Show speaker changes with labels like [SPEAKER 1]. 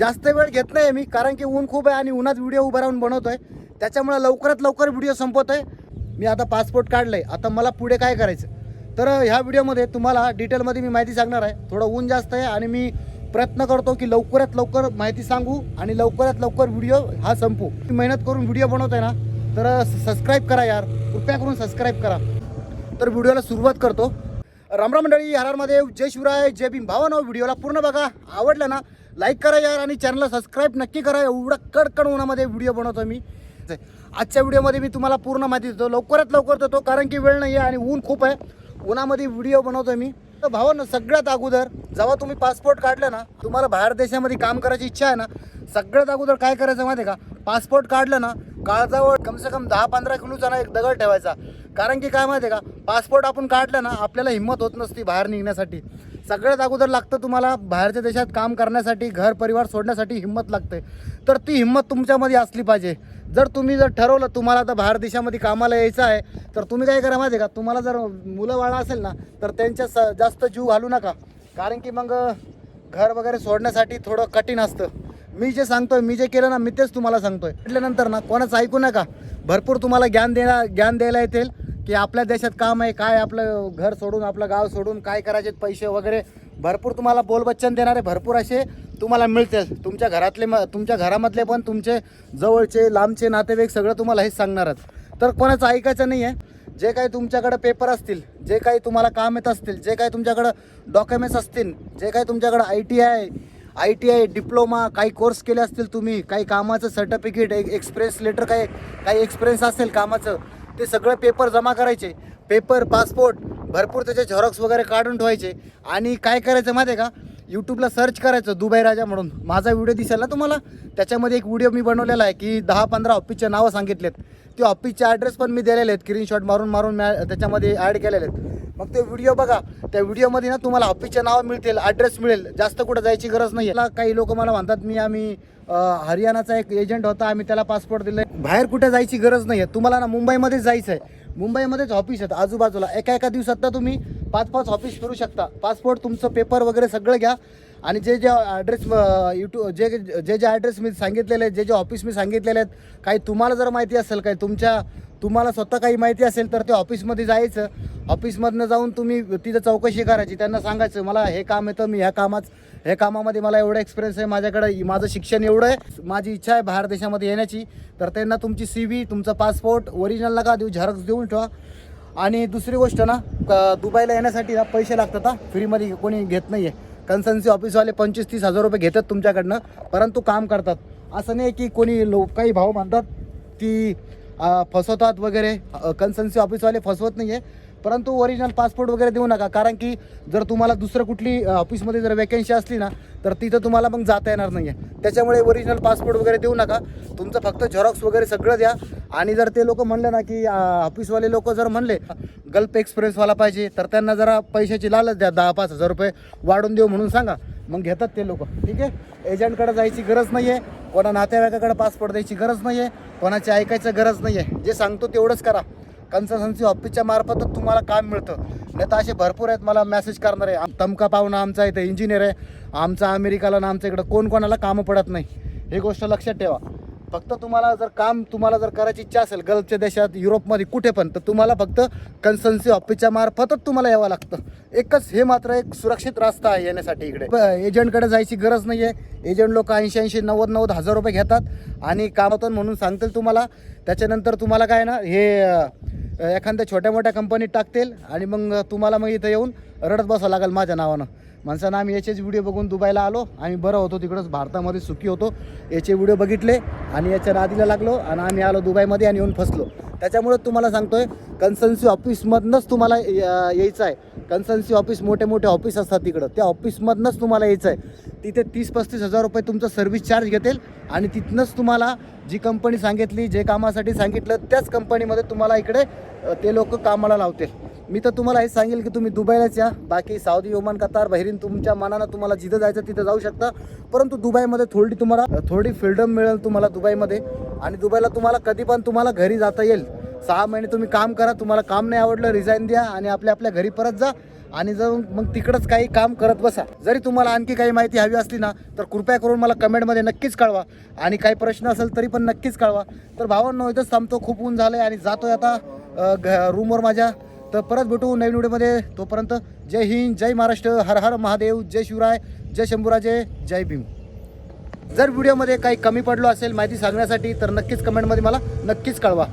[SPEAKER 1] जास्त वेळ घेत नाही मी कारण की ऊन खूप आहे आणि उन्हात व्हिडिओ उभा राहून बनवतोय. त्याच्यामुळे लवकरात लवकर व्हिडिओ संपवतोय मी आता पासपोर्ट काढलंय. आता मला पुढे काय करायचं? तर ह्या व्हिडिओमध्ये तुम्हाला डिटेलमध्ये मी माहिती सांगणार आहे. थोडं ऊन जास्त आहे आणि मी प्रयत्न करतो की लवकरात लवकर माहिती सांगू आणि लवकरात लवकर व्हिडिओ हा संपू. मी मेहनत करून व्हिडिओ बनवतोय ना तर सबस्क्राईब करा यार. कृपया करून सबस्क्राईब करा. तर व्हिडिओला सुरुवात करतो. रामराम मंडळी हरारमध्ये जय शिवराय जय भीम. भावानो व्हिडिओला पूर्ण बघा. आवडलं ना लाईक करा यार आणि चॅनलला सबस्क्राईब नक्की करा. एवढा कडकड उन्हामध्ये व्हिडिओ बनवतो मी. आजच्या व्हिडिओमध्ये मी तुम्हाला पूर्ण माहिती देतो. लवकरात लवकर देतो कारण की वेळ नाही आहे आणि ऊन खूप आहे. उन्हामध्ये व्हिडिओ बनवतो मी. तर भावानं सगळ्यात अगोदर जेव्हा तुम्ही पासपोर्ट काढला ना तुम्हाला बाहेर देशामध्ये काम करायची इच्छा आहे ना सगळ्यात अगोदर काय करायचं माहिती आहे का? पासपोर्ट काढलं ना काळजावर कमसे कम दहा पंधरा किलोचा ना एक दगड ठेवायचा. कारण की काय माहिती आहे का? पासपोर्ट आपण काढला ना आपल्याला हिंमत होत नसती बाहेर निघण्यासाठी. सगळ्यात अगोदर लागतं तुम्हाला बाहेरच्या देशात काम करण्यासाठी घर परिवार सोडण्यासाठी हिंमत लागते. तर ती हिंमत तुमच्यामध्ये असली पाहिजे. जर तुम्ही जर ठरवलं तुम्हाला आता बाहेर देशामध्ये कामाला यायचं आहे तर तुम्ही काय करा माहिती का? तुम्हाला जर मुलं बाळा असेल ना तर त्यांच्या स जास्त जीव घालू नका. कारण की मग घर वगैरे सोडण्यासाठी थोडं कठीण असतं. मी जे सांगतोय मी जे केलं ना मी तेच तुम्हाला सांगतोय. म्हटल्यानंतर ना कोणाचं ऐकू नका. भरपूर तुम्हाला ज्ञान देणार ज्ञान द्यायला येतील. की आपल्या देशात काम आहे काय आपलं घर सोडून आपलं गाव सोडून काय करायचे पैसे वगैरे भरपूर तुम्हाला बोलबच्चन देणारे भरपूर असे तुम्हाला मिळतील. तुमच्या घरातले म तुमच्या घरामधले पण तुमचे जवळचे लांबचे नातेवाईक सगळं तुम्हाला हेच सांगणारच तर कोणाचं ऐकायचं नाही आहे जे काही तुमच्याकडे पेपर असतील जे काही तुम्हाला काम येत असतील जे काही तुमच्याकडं डॉक्युमेंट्स असतील जे काही तुमच्याकडं I T I I T I diploma काही कोर्स केले असतील तुम्ही काही कामाचं सर्टिफिकेट एक एक्सपिरियन्स लेटर काही काही एक्सपिरियन्स असेल कामाचं ते सगळं पेपर जमा करायचे. पेपर पासपोर्ट भरपूर त्याचे झेरॉक्स वगैरे काढून ठेवायचे. आणि काय करायचं माहिती आहे का यूट्यूबला सर्च करायचं दुबई राजा म्हणून. माझा व्हिडिओ दिसेल ना तुम्हाला? त्याच्यामध्ये एक व्हिडिओ मी बनवलेला आहे की दहा पंधरा ऑफिसचे नावं सांगितलेत. ते ऑफिसचे ॲड्रेस पण मी दिलेले आहेत. स्क्रीनशॉट मारून मारून मी त्याच्यामध्ये ॲड केलेले आहेत. मग ते व्हिडिओ बघा. त्या व्हिडिओमध्ये ना तुम्हाला ऑफिसचे नावं मिळतील ॲड्रेस मिळेल. जास्त कुठं जायची गरज नाही आहे काही लोक मला म्हणतात मी आम्ही हरियाणाचा एक एजंट होता आम्ही त्याला पासपोर्ट दिले बाहेर कुठे जायची गरज नाही आहे तुम्हाला ना मुंबईमध्येच जायचं आहे मुंबईमध्येच ऑफिस आहेत आजूबाजूला. एका एका दिवसात ना तुम्ही पाच पाच ऑफिस फिरू शकता. पासपोर्ट तुमचं पेपर वगैरे सगळं घ्या. आणि जे जे ॲड्रेस यूट्यूब जे जे जे ॲड्रेस मी सांगितलेले आहेत जे जे ऑफिस मी सांगितलेले आहेत काही तुम्हाला जर माहिती असेल काही तुमच्या तुम्हाला स्वतः काही माहिती असेल तर ते ऑफिसमध्ये जायचं. ऑफिसमधनं जाऊन तुम्ही तिथं चौकशी करायची. त्यांना सांगायचं मला हे काम येतं मी ह्या कामाच हे कामामध्ये मला एवढं एक्सपिरियन्स आहे माझ्याकडे माझं शिक्षण एवढं आहे माझी इच्छा आहे बाहेर देशामध्ये येण्याची. तर त्यांना तुमची सी व्ही तुमचं पासपोर्ट ओरिजिनल नका देऊ झेरॉक्स देऊन ठेवा. आणि दुसरी गोष्ट ना दुबईला येण्यासाठी ना पैसे लागतात हा. फ्रीमध्ये कोणी घेत नाही आहे कन्सन्सी ऑफिसवाले पंचवीस तीस हजार रुपये घेतात तुमच्याकडनं परंतु काम करतात. असं नाही की कोणी लो काही भाव मानतात की फसवतात वगैरे. कन्सन्सी ऑफिसवाले फसवत नाही आहे परंतु ओरिजिनल पासपोर्ट वगैरे देऊ नका. कारण की जर तुम्हाला दुसरं कुठली ऑफिसमध्ये जर वॅकन्सी असली ना तर तिथं तुम्हाला मग जाता येणार नाही आहे त्याच्यामुळे ओरिजिनल पासपोर्ट वगैरे देऊ नका. तुमचं फक्त झेरॉक्स वगैरे सगळं द्या. आणि जर ते लोक म्हणले ना की ऑफिसवाले लोक जर म्हणले गल्फ एक्सप्रेसवाला पाहिजे तर त्यांना जरा पैशाची लालच द्या. दहा पाच हजार रुपये वाढून देऊ म्हणून सांगा. मग घेतात ते लोक. ठीक आहे? एजंटकडे जायची गरज नाही आहे कोणा नातेवाईकाकडे पासपोर्ट द्यायची गरज नाही आहे कोणाची ऐकायचं गरज नाही आहे जे सांगतो तेवढंच करा. कन्सल्टन्सी ऑफिसच्या मार्फतच तुम्हाला काम मिळतं. नाही तर असे भरपूर आहेत मला मेसेज करणारे आम- तमका पाहुणा आमचा इथं इंजिनियर आहे. आमचा अमेरिकाला ना आमच्या इकडं कोण कोणाला कामं पडत नाही. ही गोष्ट लक्षात ठेवा. फक्त तुम्हाला जर काम तुम्हाला जर करायची इच्छा असेल गल्फच्या देशात युरोपमध्ये कुठे पण तर तुम्हाला फक्त कन्सन्सी ऑफिसच्या मार्फतच तुम्हाला यावं लागतं. एकच हे मात्र एक सुरक्षित रस्ता आहे येण्यासाठी इकडे. ब- एजंटकडे जायची गरज नाही आहे एजंट लोक ऐंशी ऐंशी नव्वद नव्वद हजार रुपये घेतात आणि कामातून म्हणून सांगतील तुम्हाला. त्याच्यानंतर तुम्हाला काय ना हे एखाद्या छोट्या मोठ्या कंपनीत टाकतील आणि मग तुम्हाला मग इथं येऊन रडत बसावं लागेल माझ्या नावानं. माणसानं आम्ही याचेच व्हिडिओ बघून दुबईला आलो. आम्ही बरं होतो तिकडंच. भारतामध्ये सुखी होतो. याचे व्हिडिओ बघितले आणि याच्या नादीला लागलो आणि आम्ही आलो दुबईमध्ये आणि येऊन फसलो. त्याच्यामुळे तुम्हाला सांगतोय कन्सन्सी ऑफिसमधनंच तुम्हाला यायचं आहे. कन्सन्सी ऑफिस मोठे मोठे ऑफिस असतात तिकडं. त्या ऑफिसमधनंच तुम्हाला यायचं आहे. तिथे तीस पस्तीस हजार रुपये तुमचं सर्व्हिस चार्ज घेतील आणि तिथनंच तुम्हाला जी कंपनी सांगितली जे कामासाठी सांगितलं त्याच कंपनीमध्ये तुम्हाला इकडे ते लोक कामाला लावतील. मी तर तुम्हाला हे सांगेल की तुम्ही दुबईलाच या. बाकी साऊदी ओमान कतार बहिरीन तुमच्या मनानं तुम्हाला जिथं जायचं तिथं जाऊ शकता. परंतु दुबईमध्ये थोडी तुम्हाला थोडी फ्रीडम मिळेल तुम्हाला दुबईमध्ये. आणि दुबईला तुम्हाला कधी पण तुम्हाला घरी जाता येईल. सहा महिने तुम्ही काम करा तुम्हाला काम नाही आवडलं रिझाईन द्या आणि आपल्या आपल्या घरी परत जा. आणि जाऊन मग तिकडंच काही काम करत बसा. जरी तुम्हाला आणखी काही माहिती हवी असली ना तर कृपया करून मला कमेंटमध्ये नक्कीच कळवा. आणि काही प्रश्न असेल तरी पण नक्कीच कळवा. तर भावांनो इथंच थांबतो. खूप ऊन झालं आहे आणि जातोय आता घ- रूमवर माझ्या. तर परत भेटू नवीन व्हिडिओमध्ये. तोपर्यंत जय हिंद जय महाराष्ट्र हर हर महादेव जय शिवराय जय शंभूराजे जय भीम. जर व्हिडिओमध्ये काही कमी पडलो असेल माहिती सांगण्यासाठी तर नक्कीच कमेंटमध्ये मला नक्कीच कळवा.